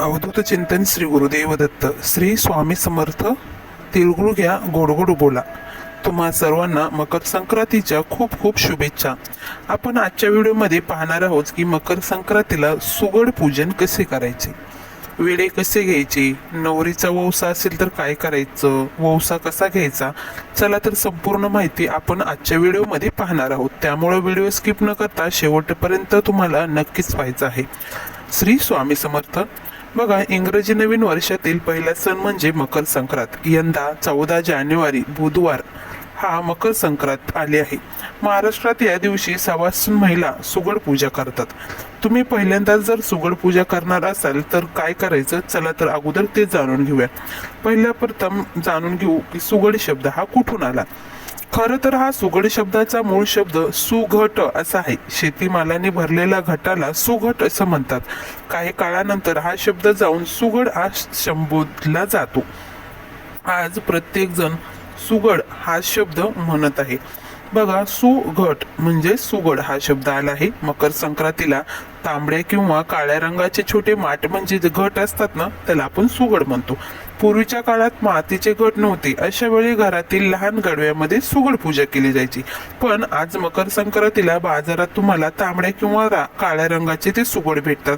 अवधूत चिंतन श्री गुरुदेव दत्त श्री स्वामी समर्थ तिळगुळ घ्या गोड बोला. तुम्हा सर्वांना मकर संक्रांतीच्या खूप खूप शुभेच्छा. आपण आजच्या व्हिडिओमध्ये पाहणार आहोत की मकर संक्रांतीला सुगड पूजन कसे करायचे? वेळे कसे घ्यायचे? नवरीचा वौसा असेल तर काय करायचं? वौसा कसा घ्यायचा? चला तर संपूर्ण माहिती आपण आजच्या व्हिडिओमध्ये पाहणार आहोत. त्यामुळे व्हिडिओ स्किप न करता शेवटपर्यंत तुम्हाला नक्कीच पाहायचं आहे. श्री स्वामी समर्थ बघा इंग्रजी नवीन वर्षातील पहिला सण म्हणजे मकर संक्रांत. यंदा चौदा जानेवारी बुधवार हा मकर संक्रांत आली आहे. महाराष्ट्रात या दिवशी सवासून महिला सुगड पूजा करतात. तुम्ही पहिल्यांदाच जर सुगड पूजा करणार असाल तर काय करायचं? चला तर अगोदर ते जाणून घेऊया. पहिल्या प्रथम जाणून घेऊ की सुगड शब्द हा कुठून आला? खरं तर हा सुगड शब्दाचा मूळ शब्द सुघट असा आहे. शेतीमालाने भरलेल्या घटाला सुघट असं म्हणतात. काही काळानंतर हा शब्द जाऊन सुगड हा संबोधला जातो. आज प्रत्येक जण सुगड हा शब्द म्हणत आहे. बघा सुघट म्हणजे सुगड हा शब्द आला आहे. मकर संक्रांतीला तांबड्या किंवा काळ्या रंगाचे छोटे माठ म्हणजे घट असतात ना त्याला आपण सुगड म्हणतो. पूर्वीच्या काळात मातीचे घट नव्हते. अशा वेळी घरातील लहान गडव्यामध्ये सुगड पूजा केली जायची. पण आज मकर संक्रांतीला बाजारात तुम्हाला तांबड्या किंवा काळ्या रंगाचे ते सुगड भेटतात.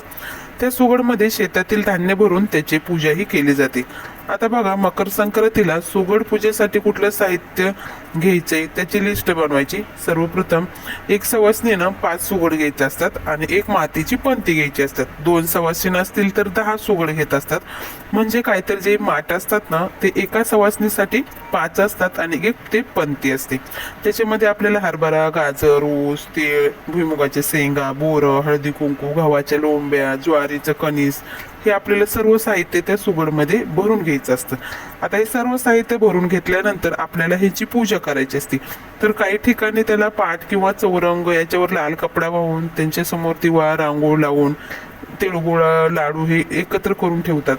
त्या सुगडमध्ये शेतातील धान्य भरून त्याची पूजाही केली जाते. आता बघा मकर संक्रांतीला सुगड पूजेसाठी कुठलं साहित्य घ्यायचंय त्याची लिस्ट बनवायची. सर्वप्रथम एक सवासनीनं पाच सुगड घ्यायचे असतात आणि एक मातीची पंती घ्यायची असतात. दोन सवासीन असतील तर दहा सुगड घेत असतात. म्हणजे काय तर जे माठ असतात ना ते एका सवासनीसाठी पाच असतात आणि एक ते पंती असते. त्याच्यामध्ये आपल्याला हरभरा गाजर ऊस तीळ भुईमुगाचे शेंगा बोरं हळदी कुंकू गव्हाच्या लोंब्या ज्वारीचं कणीस हे आपल्याला सर्व साहित्य त्या सुगडमध्ये भरून घ्यायचं असतं. आता हे सर्व साहित्य भरून घेतल्यानंतर आपल्याला ह्याची पूजा करायची असते. तर काही ठिकाणी त्याला पाठ किंवा चौरंग याच्यावर लाल कपडा वाहून त्यांच्यासमोर दिवा रांगोळ लावून तिळगुळा लाडू हे एकत्र करून ठेवतात.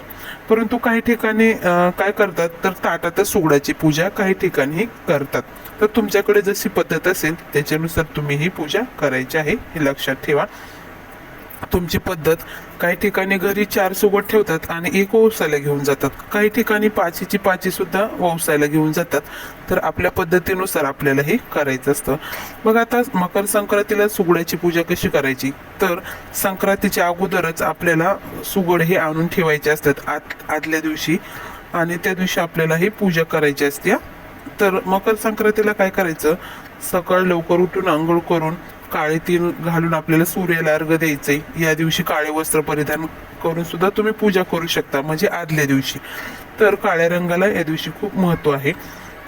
परंतु काही ठिकाणी काय करतात? तर ताटातच सुगडाची पूजा काही ठिकाणी करतात. तर तुमच्याकडे जशी पद्धत असेल त्याच्यानुसार तुम्ही ही पूजा करायची आहे हे लक्षात ठेवा. तुमची पद्धत काही ठिकाणी घरी चार सोबत ठेवतात आणि एक ओवसायला घेऊन जातात. काही ठिकाणी पाचीची पाची सुद्धा ओवसायला घेऊन जातात. तर आपल्या पद्धतीनुसार आपल्याला हे करायचं असतं. मग आता मकर संक्रांतीला सुगडाची पूजा कशी करायची? तर संक्रांतीच्या अगोदरच आपल्याला सुगड हे आणून ठेवायचे असतात आत आदल्या दिवशी. आणि त्या दिवशी आपल्याला ही पूजा करायची असते. तर मकर संक्रांतीला काय करायचं? सकाळ लवकर उठून आंघोळ करून काळे तीन घालून आपल्याला सूर्याला अर्घ द्यायचंय. या दिवशी काळे वस्त्र परिधान करून सुद्धा तुम्ही पूजा करू शकता म्हणजे आदल्या दिवशी. तर काळ्या रंगाला या दिवशी खूप महत्त्व आहे.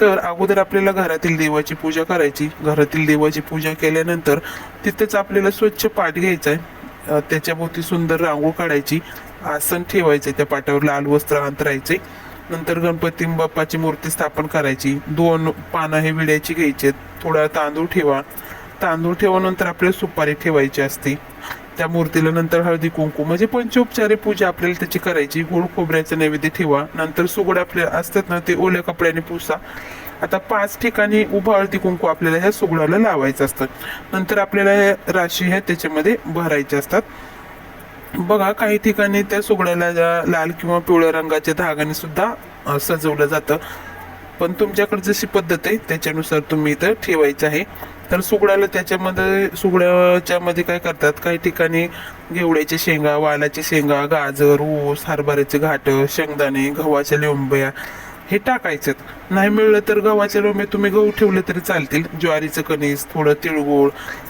तर अगोदर आपल्याला घरातील देवाची पूजा करायची. घरातील देवाची पूजा केल्यानंतर तिथेच आपल्याला स्वच्छ पाठ घ्यायचा आहे त्याच्याभोवती सुंदर रांगोळ काढायची. आसन ठेवायचे त्या पाटावर लाल वस्त्र अंतरायचे. नंतर गणपती बाप्पाची मूर्ती स्थापन करायची. दोन पानं हे विड्याची घ्यायचे. थोडा तांदूळ ठेवा. तांदूळ ठेवल्यानंतर आपल्याला सुपारी ठेवायची असते. त्या मूर्तीला नंतर हळदी कुंकू म्हणजे पंचोपचारी पूजा आपल्याला त्याची करायची. गोड खोबऱ्याचं नैवेद्य ठेवा. नंतर सुगड आपल्या असतात ना ते ओल्या कपड्याने पुसा. आता पाच ठिकाणी उभा हळदी कुंकू आपल्याला ह्या सुगडाला लावायचं असतं. नंतर आपल्याला ह्या राशी ह्या त्याच्यामध्ये भरायच्या असतात. बघा काही ठिकाणी त्या सुगड्याला लाल किंवा पिवळ्या रंगाच्या धागाने सुद्धा सजवलं जातं. पण तुमच्याकडे जशी पद्धत आहे त्याच्यानुसार तुम्ही इथं ठेवायचं आहे. तर सुगड्याला त्याच्यामध्ये सुगड्याच्या मध्ये काय करतात काही ठिकाणी घेवड्याच्या शेंगा वालाच्या शेंगा गाजर ऊस हरभऱ्याचे घाट शेंगदाणे गव्हाच्या लोंब्या हे टाकायचं नाही मिळलं तर गव्हाचे लोंबे तुम्ही गहू ठेवले तरी चालतील. ज्वारीचं कणीस थोडं तिळगुळ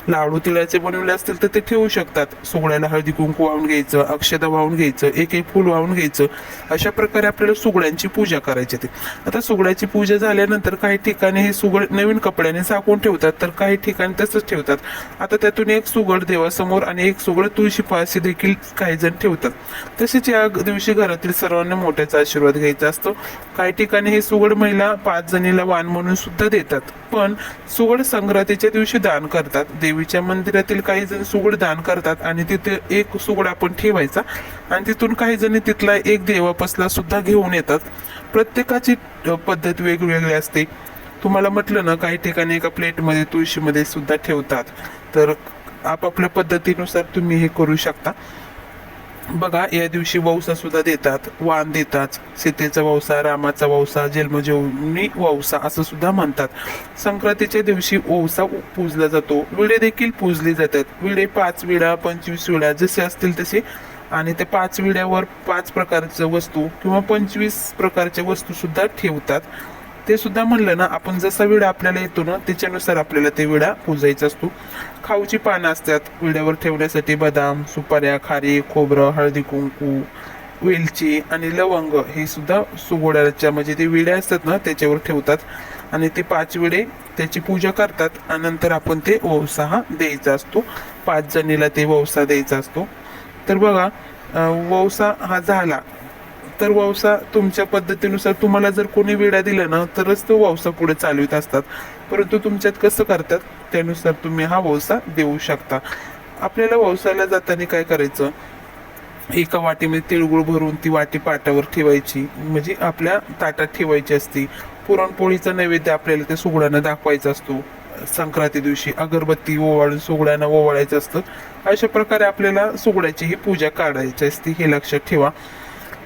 लाडू तिळाचे बनवले असतील तर ते ठेवू शकतात. सुगड्याला हळदी कुंकू वाहून घ्यायचं अक्षदा वाहून घ्यायचं एक एक फूल वाहून घ्यायचं. अशा प्रकारे आपल्याला सुगड्यांची पूजा करायची ते आता सुगड्याची पूजा झाल्यानंतर काही ठिकाणी हे सुगड नवीन कपड्याने झाकून ठेवतात तर काही ठिकाणी तसंच ठेवतात. आता त्यातून एक सुगड देवासमोर आणि एक सुगड तुळशी पाशी देखील काही जण ठेवतात. तसेच या दिवशी घरातील सर्वांना मोठ्याचा आशीर्वाद घ्यायचा असतो. काही ठिकाणी हे सुगड महिला पाच जणीला वाण म्हणून सुद्धा देतात. पण सुगड संक्रांतीच्या दिवशी दान करतात. देवीच्या मंदिरातील काही जण सुगड दान करतात आणि तिथे एक सुगड आपण ठेवायचा आणि तिथून काही जणी तिथला एक देवापसला सुद्धा घेऊन येतात. प्रत्येकाची पद्धत वेगवेगळी असते. तुम्हाला म्हटलं ना काही ठिकाणी एका प्लेटमध्ये तुळशीमध्ये सुद्धा ठेवतात. तर आपापल्या पद्धतीनुसार तुम्ही हे करू शकता. बघा या दिवशी वौसा सुद्धा देतात वाण देतात. सीतेचा वौसा रामाचा वौसा जन्मजीवनी वौसा असं सुद्धा म्हणतात. संक्रांतीच्या दिवशी ओवसा पूजला जातो. विडे देखील पूजले जातात. विडे पाच विडा पंचवीस विडा जसे असतील तसे. आणि ते पाच विड्यावर पाच प्रकारच्या वस्तू किंवा पंचवीस प्रकारच्या वस्तू सुद्धा ठेवतात. ते सुद्धा म्हणलं ना आपण जसा विडा आपल्याला येतो ना त्याच्यानुसार आपल्याला ते विडा पुजायचा असतो. खाऊची पानं असतात विड्यावर ठेवण्यासाठी बदाम सुपाऱ्या खारी खोबरं हळदी कुंकू वेलची आणि लवंग हे सुद्धा सुगोड्याच्या म्हणजे ते विड्या असतात ना त्याच्यावर ठेवतात. आणि ते पाच विडे त्याची पूजा करतात आणि नंतर आपण ते वौसा हा द्यायचा असतो. पाच जणीला ते वौसा द्यायचा असतो. तर बघा ववसा वौसा हा झाला. तर वावसा तुमच्या पद्धतीनुसार तुम्हाला जर कोणी विडा दिला ना तरच तो वावसा पुढे चालवित असतात. परंतु तुमच्यात कसं करतात त्यानुसार तुम्ही हा वावसा देऊ शकता. आपल्याला वावसाला जाताना काय करायचं? एका वाटीमध्ये तिळगुळ भरून ती वाटी पाटावर ठेवायची. म्हणजे आपल्या ताटात ठेवायची असती. पुरणपोळीचा नैवेद्य आपल्याला त्या सुगडांना दाखवायचा असतो. संक्रांती दिवशी अगरबत्ती ओवाळून सुगड्यांना ओवाळायचं असतं. अशा प्रकारे आपल्याला सुगड्याची ही पूजा काढायची असते हे लक्षात ठेवा.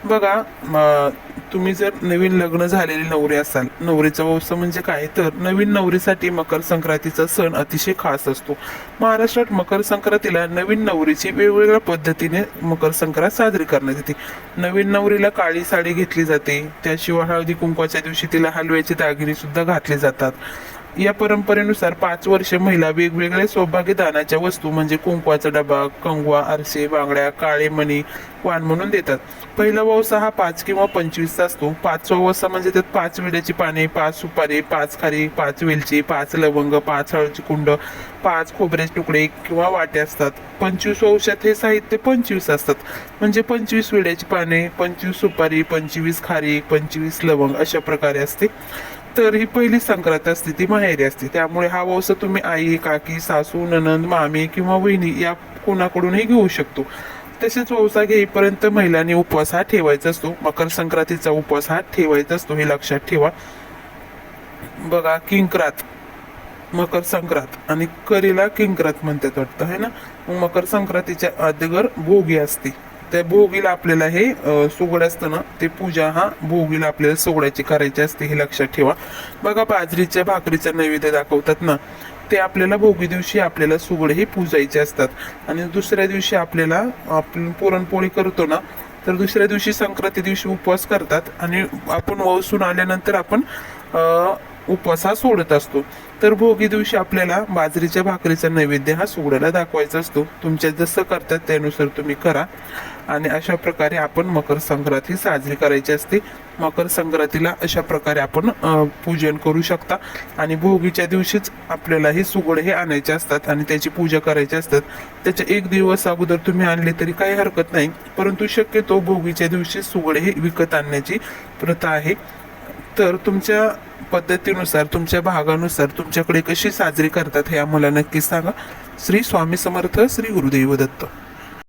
बघा म, तुम्ही जर नवीन लग्न झालेले नवरे असाल नवरीचा वंश म्हणजे काय? तर नवीन नवरीसाठी मकर संक्रांतीचा सण अतिशय खास असतो. महाराष्ट्रात मकर संक्रांतीला नवीन नवरीची वेगवेगळ्या पद्धतीने मकर संक्रांत साजरी करण्यात येते. नवीन नवरीला काळी साडी घेतली जाते त्याशिवाय हळदी कुंकवाच्या दिवशी तिला हलव्याचे दागिने सुद्धा घातले जातात. या परंपरेनुसार पाच वर्ष महिला वेगवेगळ्या सौभाग्य दानाच्या वस्तू म्हणजे कुंकवाचा डबा कंगवा आरसे बांगड्या काळे मणी वाण म्हणून देतात. पहिला ववसा हा पाच किंवा पंचवीसचा असतो. पाचवा वसा म्हणजे त्यात पाच विड्याची पाने पाच सुपारी पाच खारी पाच वेलची पाच लवंग पाच हळदची कुंड पाच खोबऱ्याचे तुकडे किंवा वाटे असतात. पंचवीस वंशात हे साहित्य पंचवीस असतात. म्हणजे पंचवीस विड्याची पाने पंचवीस सुपारी पंचवीस खारी पंचवीस लवंग अशा प्रकारे असते. तर ही पहिली संक्रांत असते ती माहेरी असते. त्यामुळे हा वौसा तुम्ही आई काकी सासू ननंद मामी किंवा वहिनी या कोणाकडूनही घेऊ शकतो. तसेच वौसा घेईपर्यंत महिलांनी उपवास हा ठेवायचा असतो. मकर संक्रांतीचा उपवास हा ठेवायचा असतो हे लक्षात ठेवा. बघा किंक्रात. मकर संक्रांत. आणि करीला किंक्रात म्हणतात वाटतं है ना? मग मकर संक्रांतीच्या अदगर भोगी असते. त्या भोगीला आपल्याला हे अ, सुगड असतं ना ते पूजा हा भोगीला आपल्याला सुगडाची करायची असते हे लक्षात ठेवा. बघा बाजरीच्या भाकरीच्या नैवेद्य दाखवतात ना ते आपल्याला भोगी दिवशी आपल्याला सुगड हे पूजायचे असतात. आणि दुसऱ्या दिवशी आपल्याला आपण पुरणपोळी करतो ना तर दुसऱ्या दिवशी संक्रांती दिवशी उपवास करतात. आणि आपण वसून आल्यानंतर आपण उपवास हा सोडत असतो. तर भोगी दिवशी आपल्याला बाजरीच्या भाकरीचा नैवेद्य हा सुगडाला दाखवायचा असतो. तुमच्या जसं करतात त्यानुसार तुम्ही करा. आणि अशा प्रकारे आपण मकर संक्रांत ही साजरी करायची असते. मकर संक्रांतीला अशा प्रकारे आपण पूजन करू शकता. आणि भोगीच्या दिवशीच आपल्याला हे सुगड हे आणायचे असतात आणि त्याची पूजा करायची असतात. त्याच्या एक दिवस अगोदर तुम्ही आणले तरी काही हरकत नाही. परंतु शक्यतो भोगीच्या दिवशी सुगड हे विकत आणण्याची प्रथा आहे. तर तुमच्या पद्धतीनुसार तुमच्या भागानुसार तुमच्याकडे कशी साजरी करतात हे आम्हाला नक्की सांगा. श्री स्वामी समर्थ श्री गुरुदेव दत्त.